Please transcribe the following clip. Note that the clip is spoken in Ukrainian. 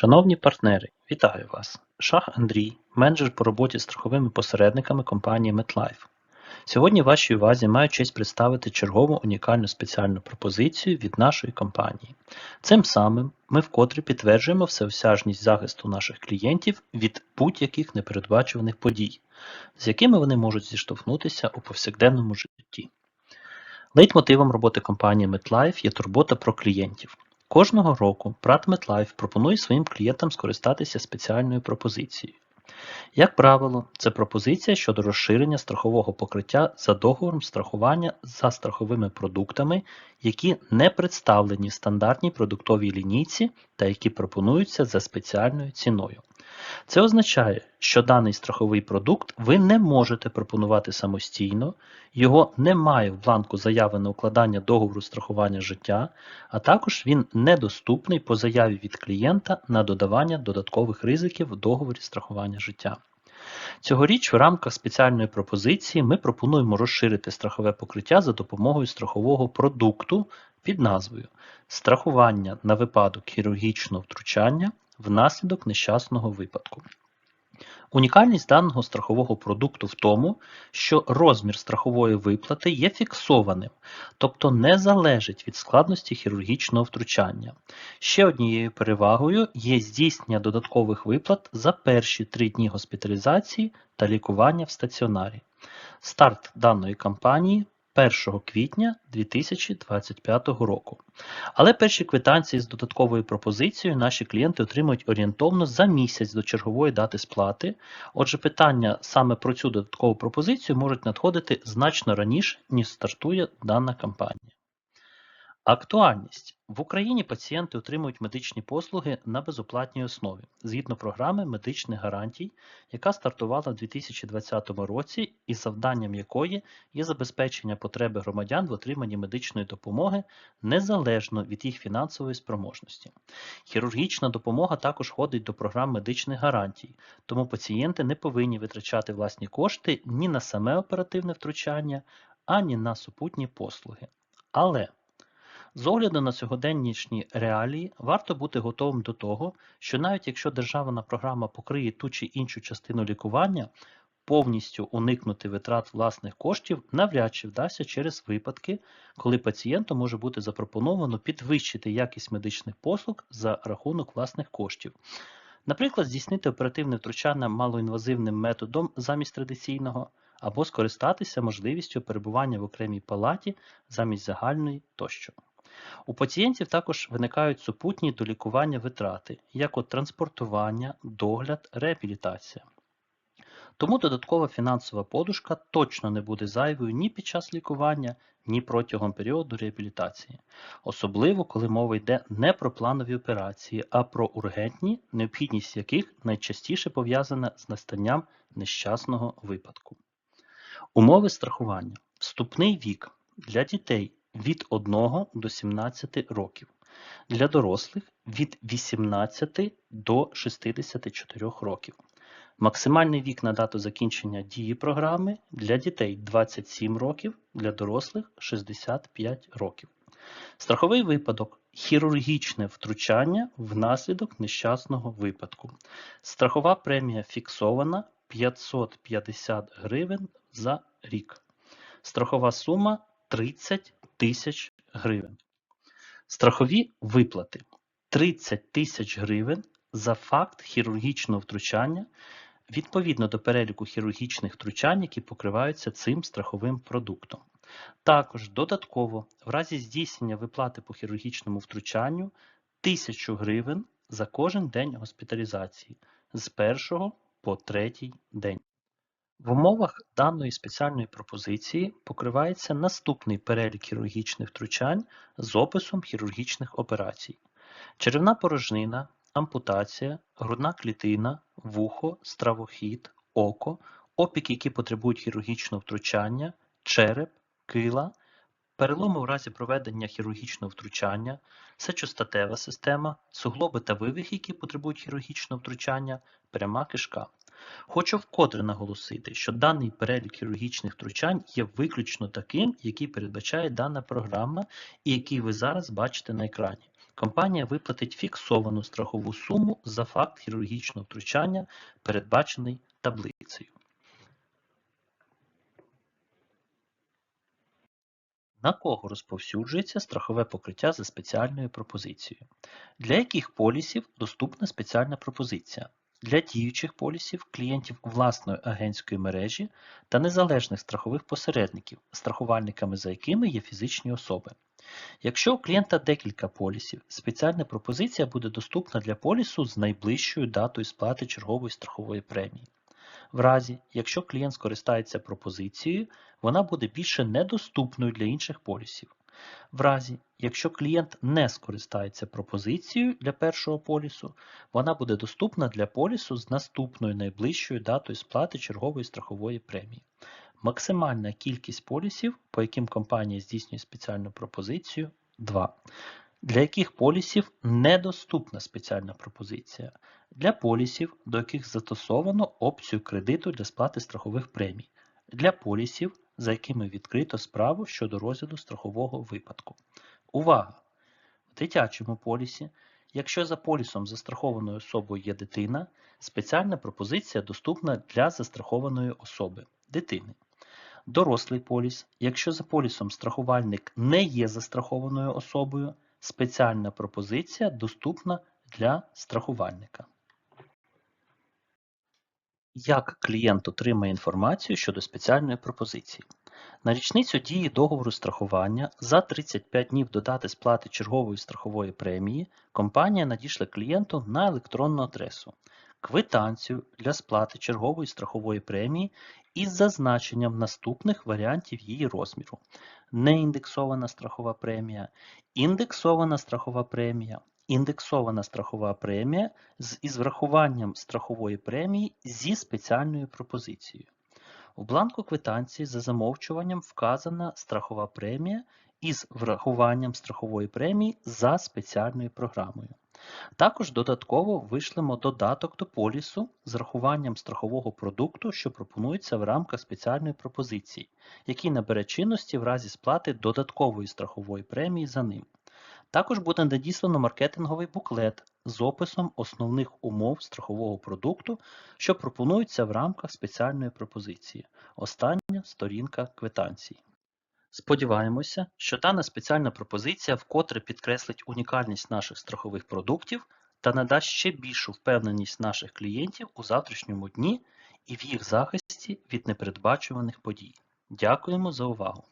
Шановні партнери, вітаю вас! Шах Андрій, менеджер по роботі з страховими посередниками компанії MetLife. Сьогодні вашій увазі маю честь представити чергову унікальну спеціальну пропозицію від нашої компанії. Цим самим ми вкотре підтверджуємо всеосяжність захисту наших клієнтів від будь-яких непередбачуваних подій, з якими вони можуть зіштовхнутися у повсякденному житті. Лейтмотивом роботи компанії MetLife є турбота про клієнтів. Кожного року Pratt MetLife пропонує своїм клієнтам скористатися спеціальною пропозицією. Як правило, це пропозиція щодо розширення страхового покриття за договором страхування за страховими продуктами, які не представлені в стандартній продуктовій лінійці та які пропонуються за спеціальною ціною. Це означає, що даний страховий продукт ви не можете пропонувати самостійно, його немає в бланку заяви на укладання договору страхування життя, а також він недоступний по заяві від клієнта на додавання додаткових ризиків в договорі страхування життя. Цьогоріч в рамках спеціальної пропозиції ми пропонуємо розширити страхове покриття за допомогою страхового продукту під назвою Страхування на випадок хірургічного втручання внаслідок нещасного випадку. Унікальність даного страхового продукту в тому, що розмір страхової виплати є фіксованим, тобто не залежить від складності хірургічного втручання. Ще однією перевагою є здійснення додаткових виплат за перші три дні госпіталізації та лікування в стаціонарі. Старт даної кампанії 1 квітня 2025 року. Але перші квитанції з додатковою пропозицією наші клієнти отримують орієнтовно за місяць до чергової дати сплати. Отже, питання саме про цю додаткову пропозицію можуть надходити значно раніше, ніж стартує дана кампанія. Актуальність. В Україні пацієнти отримують медичні послуги на безоплатній основі згідно програми медичних гарантій, яка стартувала в 2020 році і завданням якої є забезпечення потреби громадян в отриманні медичної допомоги незалежно від їх фінансової спроможності. Хірургічна допомога також входить до програм медичних гарантій, тому пацієнти не повинні витрачати власні кошти ні на саме оперативне втручання, ані на супутні послуги. Але з огляду на сьогоденнішні реалії варто бути готовим до того, що навіть якщо державна програма покриє ту чи іншу частину лікування, повністю уникнути витрат власних коштів навряд чи вдасться через випадки, коли пацієнту може бути запропоновано підвищити якість медичних послуг за рахунок власних коштів. Наприклад, здійснити оперативне втручання малоінвазивним методом замість традиційного, або скористатися можливістю перебування в окремій палаті замість загальної тощо. У пацієнтів також виникають супутні до лікування витрати, як от транспортування, догляд, реабілітація. Тому додаткова фінансова подушка точно не буде зайвою ні під час лікування, ні протягом періоду реабілітації, особливо коли мова йде не про планові операції, а про ургентні, необхідність яких найчастіше пов'язана з настанням нещасного випадку. Умови страхування. Вступний вік для дітей від 1 до 17 років, для дорослих від 18 до 64 років. Максимальний вік на дату закінчення дії програми для дітей 27 років, для дорослих 65 років. Страховий випадок хірургічне втручання внаслідок нещасного випадку. Страхова премія фіксована 550 гривень за рік. Страхова сума 30 тисяч гривень. Страхові виплати 30 тисяч гривень за факт хірургічного втручання відповідно до переліку хірургічних втручань, які покриваються цим страховим продуктом. Також додатково в разі здійснення виплати по хірургічному втручанню 1000 гривень за кожен день госпіталізації з першого по третій день. В умовах даної спеціальної пропозиції покривається наступний перелік хірургічних втручань з описом хірургічних операцій: черевна порожнина, ампутація, грудна клітина, вухо, стравохід, око, опіки, які потребують хірургічного втручання, череп, кила, переломи в разі проведення хірургічного втручання, сечостатева система, суглоби та вивихи, які потребують хірургічного втручання, пряма кишка. Хочу вкотре наголосити, що даний перелік хірургічних втручань є виключно таким, який передбачає дана програма і який ви зараз бачите на екрані. компанія виплатить фіксовану страхову суму за факт хірургічного втручання, передбачений таблицею. На кого розповсюджується страхове покриття за спеціальною пропозицією? Для яких полісів доступна спеціальна пропозиція? Для діючих полісів, клієнтів власної агентської мережі та незалежних страхових посередників, страхувальниками за якими є фізичні особи. Якщо у клієнта декілька полісів, спеціальна пропозиція буде доступна для полісу з найближчою датою сплати чергової страхової премії. В разі, якщо клієнт скористається пропозицією, вона буде більше недоступною для інших полісів. В разі, якщо клієнт не скористається пропозицією для першого полісу, вона буде доступна для полісу з наступною найближчою датою сплати чергової страхової премії. Максимальна кількість полісів, по яким компанія здійснює спеціальну пропозицію 2. Для яких полісів недоступна спеціальна пропозиція? Для полісів, до яких застосовано опцію кредиту для сплати страхових премій. Для полісів, за якими відкрито справу щодо розгляду страхового випадку. Увага! В дитячому полісі, якщо за полісом застрахованою особою є дитина, спеціальна пропозиція доступна для застрахованої особи дитини. Дорослий поліс, якщо за полісом страхувальник не є застрахованою особою, спеціальна пропозиція доступна для страхувальника. Як клієнт отримає інформацію щодо спеціальної пропозиції? На річницю дії договору страхування за 35 днів до дати сплати чергової страхової премії компанія надішле клієнту на електронну адресу квитанцію для сплати чергової страхової премії із зазначенням наступних варіантів її розміру: неіндексована страхова премія, індексована страхова премія, індексована страхова премія з із врахуванням страхової премії зі спеціальною пропозицією. У бланку квитанції за замовчуванням вказана страхова премія із врахуванням страхової премії за спеціальною програмою. Також додатково вишлемо додаток до полісу з рахуванням страхового продукту, що пропонується в рамках спеціальної пропозиції, який набере чинності в разі сплати додаткової страхової премії за ним. Також буде надіслано маркетинговий буклет з описом основних умов страхового продукту, що пропонуються в рамках спеціальної пропозиції. Остання сторінка квитанції. Сподіваємося, що дана спеціальна пропозиція вкотре підкреслить унікальність наших страхових продуктів та надасть ще більшу впевненість наших клієнтів у завтрашньому дні і в їх захисті від непередбачуваних подій. Дякуємо за увагу!